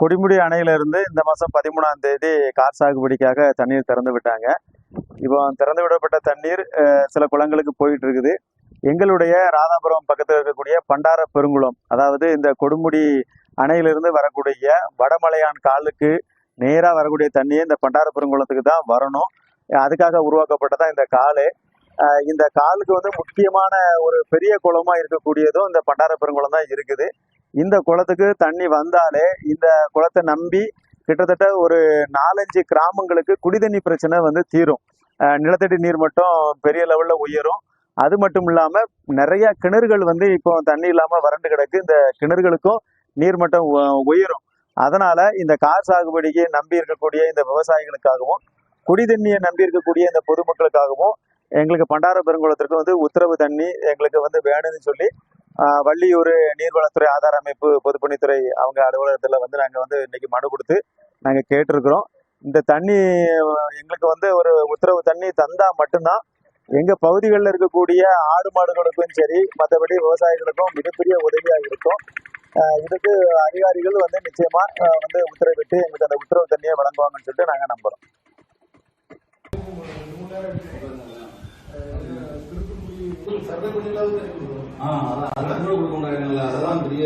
கொடிமுடி அணையிலிருந்து இந்த மாதம் பதிமூணாம் தேதி கார் சாகுபடிக்காக தண்ணீர் திறந்து விட்டாங்க. இப்போ திறந்து விடப்பட்ட தண்ணீர் சில குளங்களுக்கு போயிட்டு இருக்குது எங்களுடைய ராதாபுரம் பக்கத்தில் இருக்கக்கூடிய பண்டார பெருங்குளம் அதாவது இந்த கொடுமுடி அணையிலிருந்து வரக்கூடிய வடமலையான் காலுக்கு நேராக வரக்கூடிய தண்ணியே இந்த பண்டார பெருங்குளத்துக்கு தான் வரணும். அதுக்காக உருவாக்கப்பட்டதான் இந்த காலு. இந்த காலுக்கு வந்து முக்கியமான ஒரு பெரிய குளமாக இருக்கக்கூடியதும் இந்த பண்டார பெருங்குளம் தான் இருக்குது. இந்த குளத்துக்கு தண்ணி வந்தாலே இந்த குளத்தை நம்பி கிட்டத்தட்ட ஒரு நாலஞ்சு கிராமங்களுக்கு குடிதண்ணி பிரச்சனை வந்து தீரும். நிலத்தடி நீர் மட்டும் பெரிய லெவலில் உயரும். அது மட்டும் இல்லாமல் நிறைய கிணறுகள் வந்து இப்போ தண்ணி இல்லாமல் வறண்டு கிடக்கு. இந்த கிணறுகளுக்கும் நீர்மட்டம் உயரும். அதனால இந்த கார் சாகுபடிக்கு நம்பி இருக்கக்கூடிய இந்த விவசாயிகளுக்காகவும் குடிதண்ணியை நம்பி இருக்கக்கூடிய இந்த பொதுமக்களுக்காகவும் எங்களுக்கு பண்டார பெருங்குளத்திற்கு வந்து உத்தரவு தண்ணி எங்களுக்கு வந்து வேணும்னு சொல்லி வள்ளியூர் நீர்வளத்துறை ஆதார அமைப்பு பொதுப்பணித்துறை அவங்க அலுவலகத்தில் வந்து நாங்கள் வந்து இன்னைக்கு மனு கொடுத்து நாங்கள் கேட்டிருக்கிறோம். இந்த தண்ணி எங்களுக்கு வந்து ஒரு உத்தரவு தண்ணி தந்தா மட்டும்தான் எங்க பகுதிகளில் இருக்கக்கூடிய ஆடு மாடுகளுக்கும் சரி மற்றபடி விவசாயிகளுக்கும் மிகப்பெரிய உதவியாக இருக்கும். இதுக்கு அதிகாரிகள் வந்து நிச்சயமா வந்து உத்தரவிட்டு எங்களுக்கு அந்த உத்தரவு தண்ணியை வழங்குவாங்கன்னு சொல்லிட்டு நாங்கள் நம்புறோம். அதெல்லாம் பெரிய